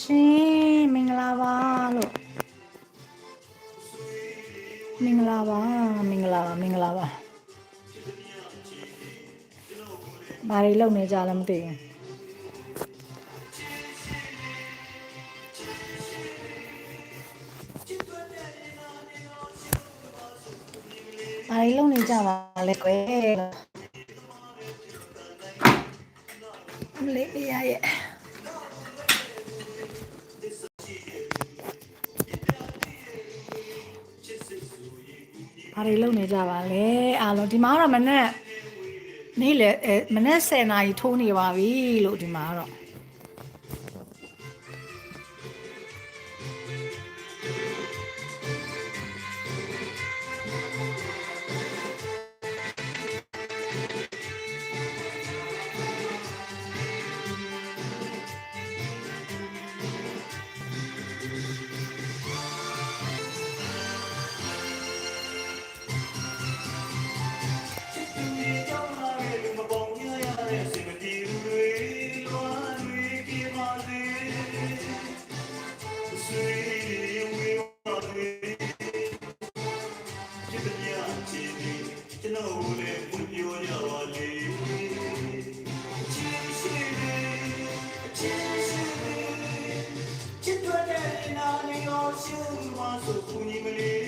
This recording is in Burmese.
ရှင်မင်္ဂလာပါလို့မင်္ဂလာပါမင်္ဂလာပါမင်္ဂလာပါဘာတွေလုပ်နေကြလဲမသိဘူးဘာတွေလုပ်နေကြပါလဲကွယ်လေးရရဲ့ ဘာတွေလုပ်နေကြပါလဲအားလုံးဒီမှာတော့မနက်နေ့လေမနက်10နာရီထိုးနေပါပြီလို့ဒီမှာတော့ ဒီပညာချီးပြီးကျွန်တော်ကိုလည်းပူပြောကြပါလေချီးရှိနေချီးရှိနေချစ်တော်တဲ့နာနေရောရှုံးမှာဆိုခုညီမလေး